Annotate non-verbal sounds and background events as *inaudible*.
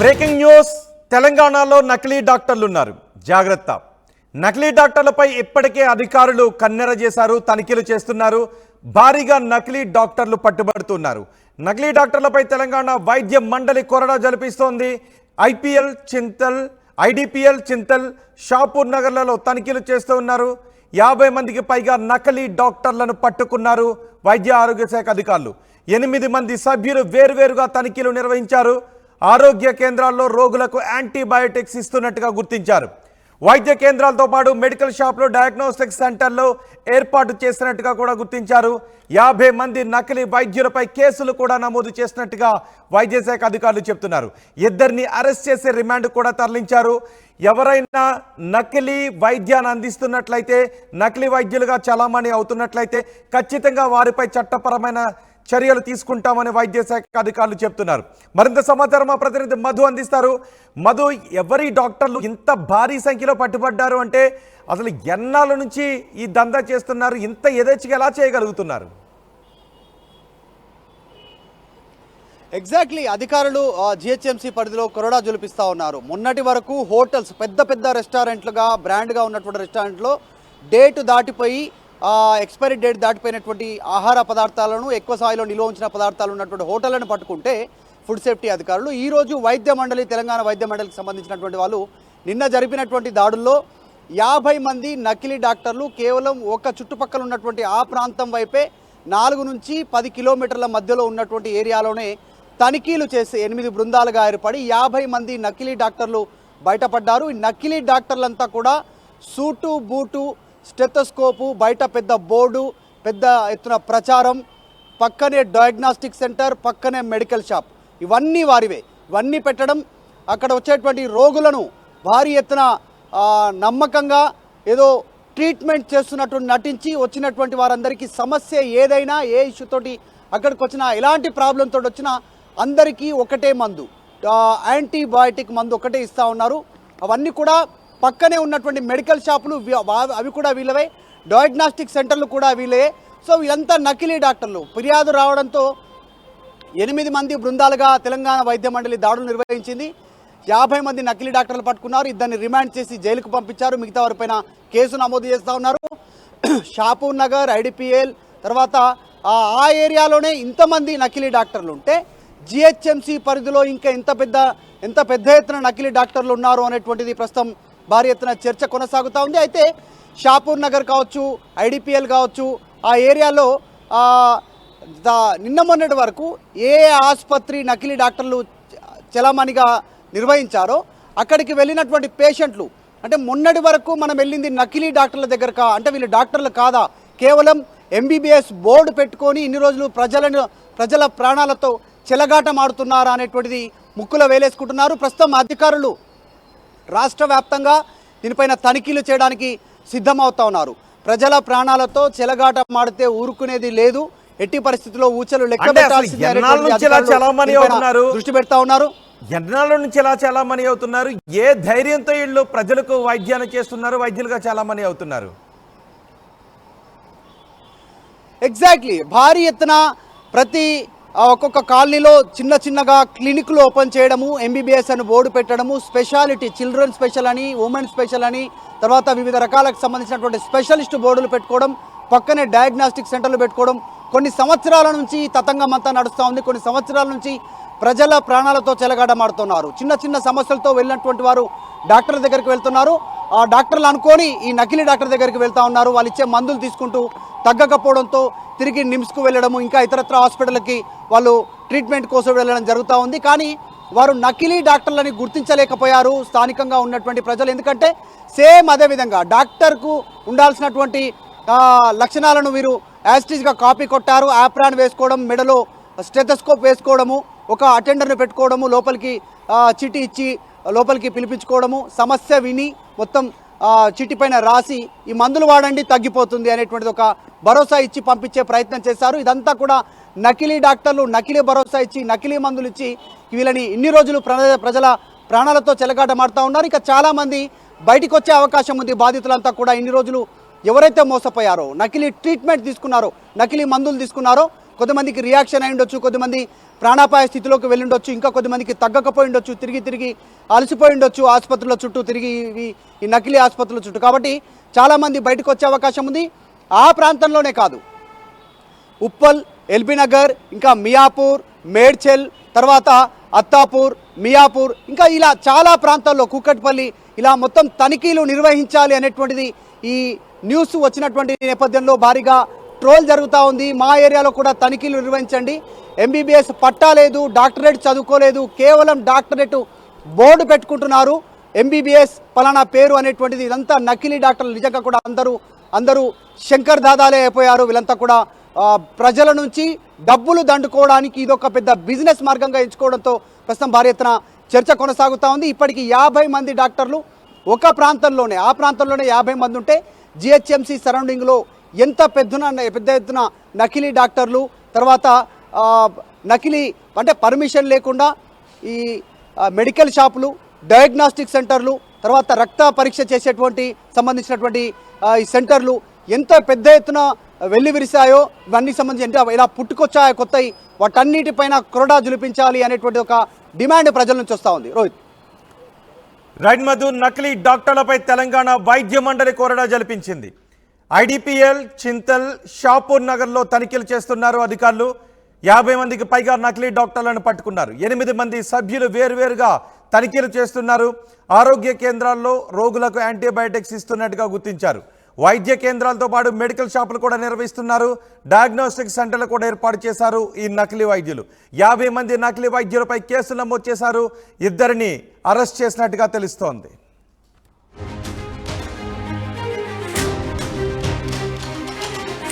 Breaking news తెలంగాణలో నకిలీ డాక్టర్లు ఉన్నారు జాగ్రత్త. నకిలీ డాక్టర్లపై ఇప్పటికే అధికారులు కన్నెర చేశారు తనిఖీలు చేస్తున్నారు భారీగా నకిలీ డాక్టర్లు పట్టుబడుతున్నారు. నకిలీ డాక్టర్లపై తెలంగాణ వైద్య మండలి కొరడా జలిపిస్తోంది ఐపీఎల్ చింతల్ ఐడిపిఎల్ చింతల్ షాపూర్ నగర్లలో తనిఖీలు చేస్తూ ఉన్నారు. యాభై మందికి పైగా నకిలీ డాక్టర్లను పట్టుకున్నారు వైద్య ఆరోగ్య శాఖ అధికారులు. ఎనిమిది మంది సభ్యులు వేరువేరుగా తనిఖీలు నిర్వహించారు. ఆరోగ్య కేంద్రాల్లో రోగులకు యాంటీబయోటిక్స్ ఇస్తున్నట్టుగా గుర్తించారు. వైద్య కేంద్రాలతో పాటు మెడికల్ షాప్లో డయాగ్నోస్టిక్ సెంటర్లో ఏర్పాటు చేసినట్టుగా కూడా గుర్తించారు. యాభై మంది నకిలీ వైద్యులపై కేసులు కూడా నమోదు చేసినట్టుగా వైద్య శాఖ అధికారులు చెప్తున్నారు. ఇద్దరిని అరెస్ట్ చేసే రిమాండ్ కూడా తరలించారు. ఎవరైనా నకిలీ వైద్యాన్ని అందిస్తున్నట్లయితే నకిలీ వైద్యులుగా చలామణి అవుతున్నట్లయితే ఖచ్చితంగా వారిపై చట్టపరమైన చర్యలు తీసుకుంటామని వైద్య శాఖ అధికారులు చెప్తున్నారు. మరింత సమాచారం మా ప్రతినిధి మధు అందిస్తారు. మధు ఎవరి డాక్టర్లు ఇంత భారీ సంఖ్యలో పట్టుబడ్డారు అంటే అసలు ఎన్నాళ్ళ నుంచి ఈ దందా చేస్తున్నారు? ఇంత ఎదేచ్ఛగా ఎలా చేయగలుగుతున్నారు? ఎగ్జాక్ట్లీ అధికారులు జిహెచ్ఎంసీ పరిధిలో కొరడా జులిపిస్తూ ఉన్నారు. మొన్నటి వరకు హోటల్స్ పెద్ద పెద్ద రెస్టారెంట్లుగా బ్రాండ్గా ఉన్నటువంటి రెస్టారెంట్లో డేటు దాటిపోయి ఎక్స్పైరీ డేట్ దాటిపోయినటువంటి ఆహార పదార్థాలను ఎక్కువ స్థాయిలో నిల్వ ఉంచిన పదార్థాలు ఉన్నటువంటి హోటళ్ళను పట్టుకుంటే ఫుడ్ సేఫ్టీ అధికారులు ఈరోజు వైద్య మండలి తెలంగాణ వైద్య మండలికి సంబంధించినటువంటి వాళ్ళు నిన్న జరిపినటువంటి దాడుల్లో యాభై మంది నకిలీ డాక్టర్లు కేవలం ఒక చుట్టుపక్కల ఉన్నటువంటి ఆ ప్రాంతం వైపే నాలుగు నుంచి పది కిలోమీటర్ల మధ్యలో ఉన్నటువంటి ఏరియాలోనే తనిఖీలు చేసి ఎనిమిది బృందాలుగా ఏర్పడి యాభై మంది నకిలీ డాక్టర్లు బయటపడ్డారు. ఈ నకిలీ డాక్టర్లంతా కూడా సూటు బూటు స్టెథోస్కోపు బయట పెద్ద బోర్డు పెద్ద ఎత్తున ప్రచారం పక్కనే డయాగ్నాస్టిక్ సెంటర్ పక్కనే మెడికల్ షాప్ ఇవన్నీ వారివే. ఇవన్నీ పెట్టడం అక్కడ వచ్చేటువంటి రోగులను భారీ ఎత్తున నమ్మకంగా ఏదో ట్రీట్మెంట్ చేస్తున్నట్టు నటించి వచ్చినటువంటి వారందరికీ సమస్య ఏదైనా ఏ ఇష్యూతోటి అక్కడికి వచ్చినా ఎలాంటి ప్రాబ్లంతో తోటి వచ్చినా అందరికీ ఒకటే మందు. యాంటీబయాటిక్ మందు ఒకటే ఇస్తా ఉన్నారు. అవన్నీ కూడా పక్కనే ఉన్నటువంటి మెడికల్ షాపులు అవి కూడా వీళ్ళవే. డయాగ్నాస్టిక్ సెంటర్లు కూడా వీళ్ళే సో వీళ్ళంతా నకిలీ డాక్టర్లు. ఫిర్యాదు రావడంతో ఎనిమిది మంది బృందాలుగా తెలంగాణ వైద్య మండలి దాడులు నిర్వహించింది. యాభై మంది నకిలీ డాక్టర్లు పట్టుకున్నారు. ఇద్దరిని రిమాండ్ చేసి జైలుకు పంపించారు. మిగతా వారిపైన కేసు నమోదు చేస్తూ ఉన్నారు. *clears throat* షాపూర్ నగర్ ఐడిపిఎల్ తర్వాత ఆ ఏరియాలోనే ఇంతమంది నకిలీ డాక్టర్లు ఉంటే జిహెచ్ఎంసి పరిధిలో ఇంకా ఎంత పెద్ద ఎంత పెద్ద ఎత్తున నకిలీ డాక్టర్లు ఉన్నారు అనేటువంటిది ప్రస్తుతం భారీ ఎత్తున చర్చ కొనసాగుతూ ఉంది. అయితే షాపూర్ నగర్ కావచ్చు ఐడిపిఎల్ కావచ్చు ఆ ఏరియాలో దా- నిన్న మొన్నటి వరకు ఏ ఆసుపత్రి నకిలీ డాక్టర్లు చలామణిగా నిర్వహించారో అక్కడికి వెళ్ళినటువంటి పేషెంట్లు అంటే మొన్నటి వరకు మనం వెళ్ళింది నకిలీ డాక్టర్ల దగ్గర కా అంటే వీళ్ళు డాక్టర్లు కాదా కేవలం ఎంబీబీఎస్ బోర్డు పెట్టుకొని ఇన్ని రోజులు ప్రజలను ప్రజల ప్రాణాలతో చెలగాటమాడుతున్నారా అనేటువంటిది ముక్కులో వేలేసుకుంటున్నారు. ప్రస్తుతం అధికారులు రాష్ట్ర వ్యాప్తంగా దీనిపైన తనిఖీలు చేయడానికి సిద్ధమవుతా ఉన్నారు. ప్రజల ప్రాణాలతో చెలగాట మాడితే ఊరుకునేది లేదు. ఎట్టి పరిస్థితుల్లో ఊచలు లెక్క? దృష్టి పెడతా ఉన్నారు. ఎన్నాళ్ళ నుంచి ఎలా చాలామణి అవుతున్నారు? ఏ ధైర్యంతో వీళ్ళు ప్రజలకు వైద్యాన్ని చేస్తున్నారు? వైద్యులుగా చాలామణి అవుతున్నారు? ఎగ్జాక్ట్లీ భారీ ఎత్తున ప్రతి ఒక్కొక్క కాలనీలో చిన్న చిన్నగా క్లినిక్లు ఓపెన్ చేయడము ఎంబీబీఎస్ అని బోర్డు పెట్టడము స్పెషాలిటీ చిల్డ్రన్ స్పెషల్ అని ఉమెన్ స్పెషల్ అని తర్వాత వివిధ రకాలకు సంబంధించినటువంటి స్పెషలిస్ట్ బోర్డులు పెట్టుకోవడం పక్కనే డయాగ్నాస్టిక్ సెంటర్లు పెట్టుకోవడం కొన్ని సంవత్సరాల నుంచి తతంగమంతా తతంగం అంతా నడుస్తూ ఉంది. కొన్ని సంవత్సరాల నుంచి ప్రజల ప్రాణాలతో చెలగాటమాడుతున్నారు చిన్న చిన్న సమస్యలతో వెళ్ళినటువంటి వారు డాక్టర్ దగ్గరికి వెళ్తున్నారు. ఆ డాక్టర్లు అనుకొని ఈ నకిలీ డాక్టర్ దగ్గరికి వెళ్తా ఉన్నారు. వాళ్ళు ఇచ్చే మందులు తీసుకుంటూ తగ్గకపోవడంతో తిరిగి నిమ్స్కు వెళ్ళడము ఇంకా ఇతరత్ర హాస్పిటల్కి వాళ్ళు ట్రీట్మెంట్ కోసం వెళ్ళడం జరుగుతూ ఉంది. కానీ వారు నకిలీ డాక్టర్లని గుర్తించలేకపోయారు స్థానికంగా ఉన్నటువంటి ప్రజలు. ఎందుకంటే సేమ్ అదే విధంగా డాక్టర్కు ఉండాల్సినటువంటి లక్షణాలను వీరు యాస్టీజ్గా కాపీ కొట్టారు. యాప్రాన్ వేసుకోవడం మెడలో స్టెథోస్కోప్ వేసుకోవడము ఒక అటెండర్ని పెట్టుకోవడము లోపలికి చిటి ఇచ్చి లోపలికి పిలిపించుకోవడము సమస్య విని మొత్తం చిటిపైన రాసి ఈ మందులు వాడండి తగ్గిపోతుంది అనేటువంటిది ఒక భరోసా ఇచ్చి పంపించే ప్రయత్నం చేశారు. ఇదంతా కూడా నకిలీ డాక్టర్లు నకిలీ భరోసా ఇచ్చి నకిలీ మందులు ఇచ్చి వీళ్ళని ఇన్ని రోజులు ప్రజల ప్రాణాలతో చెలగాటమాడుతూ ఉన్నారు. ఇక చాలామంది బయటకు వచ్చే అవకాశం ఉంది. బాధితులంతా కూడా ఇన్ని రోజులు ఎవరైతే మోసపోయారో నకిలీ ట్రీట్మెంట్ తీసుకున్నారో నకిలీ మందులు తీసుకున్నారో కొంతమందికి రియాక్షన్ అయి ఉండొచ్చు కొంతమంది ప్రాణాపాయ స్థితిలోకి వెళ్ళి ఉండొచ్చు ఇంకా కొంతమందికి తగ్గకపోయి ఉండొచ్చు తిరిగి తిరిగి అలసిపోయి ఉండొచ్చు ఆసుపత్రుల చుట్టూ తిరిగి ఈ నకిలీ ఆసుపత్రుల చుట్టూ. కాబట్టి చాలామంది బయటకు వచ్చే అవకాశం ఉంది. ఆ ప్రాంతంలోనే కాదు. ఉప్పల్ ఎల్బీనగర్ ఇంకా మియాపూర్ మేడ్చల్ తర్వాత అత్తాపూర్ మియాపూర్ ఇంకా ఇలా చాలా ప్రాంతాల్లో కూకట్పల్లి ఇలా మొత్తం తనిఖీలు నిర్వహించాలి అనేటువంటిది ఈ న్యూస్ వచ్చినటువంటి నేపథ్యంలో భారీగా ట్రోల్ జరుగుతూ ఉంది. మా ఏరియాలో కూడా తనిఖీలు నిర్వహించండి. ఎంబీబీఎస్ పట్టా లేదు డాక్టరేట్ చదువుకోలేదు కేవలం డాక్టరేట్ బోర్డు పెట్టుకుంటున్నారు. ఎంబీబీఎస్ పలానా పేరు అనేటువంటిది ఇదంతా నకిలీ డాక్టర్లు. నిజంగా కూడా అందరూ అందరూ శంకర్ దాదాలే అయిపోయారు. వీళ్ళంతా కూడా ప్రజల నుంచి డబ్బులు దండుకోవడానికి ఇదొక పెద్ద బిజినెస్ మార్గంగా ఎంచుకోవడంతో ప్రస్తుతం భారీ ఎత్తున చర్చ కొనసాగుతూ ఉంది. ఇప్పటికి యాభై మంది డాక్టర్లు ఒక ప్రాంతంలోనే ఆ ప్రాంతంలోనే యాభై మంది ఉంటే జిహెచ్ఎంసీ సరౌండింగ్లో ఎంత పెద్దన పెద్ద ఎత్తున నకిలీ డాక్టర్లు తర్వాత నకిలీ అంటే పర్మిషన్ లేకుండా ఈ మెడికల్ షాపులు డయాగ్నాస్టిక్ సెంటర్లు తర్వాత రక్త పరీక్ష చేసేటువంటి సంబంధించినటువంటి ఈ సెంటర్లు ఎంత పెద్ద ఎత్తున వెళ్ళి విరిశాయో ఇవన్నీ సంబంధించి ఎంత ఇలా పుట్టుకొచ్చాయో కొత్తవి వాటన్నిటిపైన కొరడా జులిపించాలి అనేటువంటి ఒక డిమాండ్ ప్రజల నుంచి వస్తూ ఉంది. రోహిత్. రైట్ మధు నకిలీ డాక్టర్లపై తెలంగాణ వైద్య మండలి కోరడా జలిపించింది. ఐడిపిఎల్ చింతల్ షాపూర్ నగర్లో తనిఖీలు చేస్తున్నారు అధికారులు. యాభై మందికి పైగా నకిలీ డాక్టర్లను పట్టుకున్నారు. ఎనిమిది మంది సభ్యులు వేరువేరుగా తనిఖీలు చేస్తున్నారు. ఆరోగ్య కేంద్రాల్లో రోగులకు యాంటీబయాటిక్స్ ఇస్తున్నట్టుగా గుర్తించారు. వైద్య కేంద్రాలతో పాటు మెడికల్ షాపులు కూడా నిర్వహిస్తున్నారు. డయాగ్నోస్టిక్ సెంటర్లు కూడా ఏర్పాటు చేశారు ఈ నకిలీ వైద్యులు. యాభై మంది నకిలీ వైద్యులపై కేసులు నమోదు చేశారు. ఇద్దరిని అరెస్ట్ చేసినట్టుగా తెలుస్తోంది.